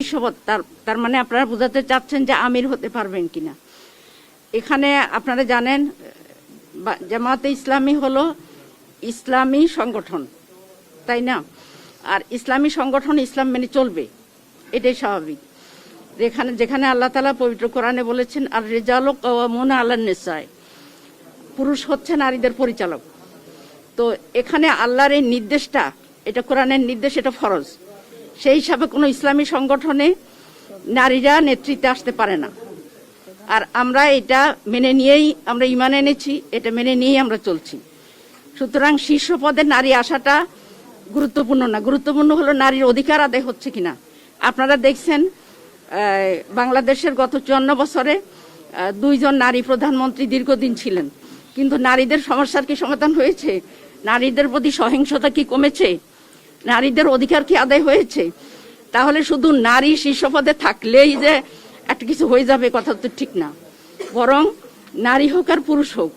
তার তার মানে আপনারা বোঝাতে চাচ্ছেন যে আমির হতে পারবেন কিনা। এখানে আপনারা জানেন জামাতে ইসলামী হলো ইসলামী সংগঠন, তাই না? আর ইসলামী সংগঠন ইসলাম মেনে চলবে, এটাই স্বাভাবিক। যেখানে যেখানে আল্লাহ তালা পবিত্র কোরআনে বলেছেন আর রেজালক মনে আল্লাহ নেশায় পুরুষ হচ্ছে নারীদের পরিচালক। তো এখানে আল্লাহর এই নির্দেশটা, এটা কোরআনের নির্দেশ, এটা ফরজ। সেই হিসাবে কোনো ইসলামী সংগঠনে নারীরা নেতৃত্বে আসতে পারে না। আর আমরা এটা মেনে নিয়েই আমরা ইমান এনেছি, এটা মেনে নিয়েই আমরা চলছি। সুতরাং শীর্ষ পদে নারী আসাটা গুরুত্বপূর্ণ না। গুরুত্বপূর্ণ হলো নারীর অধিকার আদায় হচ্ছে কিনা। আপনারা দেখছেন বাংলাদেশের গত চুয়ান্ন বছরে দুইজন নারী প্রধানমন্ত্রী দীর্ঘদিন ছিলেন। কিন্তু নারীদের সমস্যার কি সমাধান হয়েছে? নারীদের প্রতি সহিংসতা কি কমেছে? নারীদের অধিকার কি আদায় হয়েছে? তাহলে শুধু নারী শীর্ষ পদে থাকলেই যে একটা কিছু হয়ে যাবে কথা তো ঠিক না। বরং নারী হোক আর পুরুষ হোক,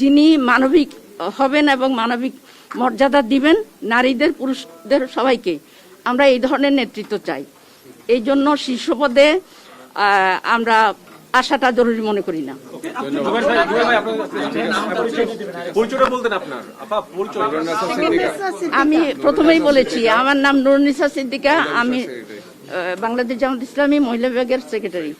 যিনি মানবিক হবেন এবং মানবিক মর্যাদা দিবেন, নারীদের, পুরুষদের সবাইকে আমরা এই ধরনের নেতৃত্ব চাই। এই জন্য শীর্ষ পদে আমরা আসাটা জরুরি মনে করি না। আমি প্রথমেই বলেছি আমার নাম নুরনিসা সিদ্দিকা। আমি বাংলাদেশ জামাত ইসলামী মহিলা বিভাগের সেক্রেটারি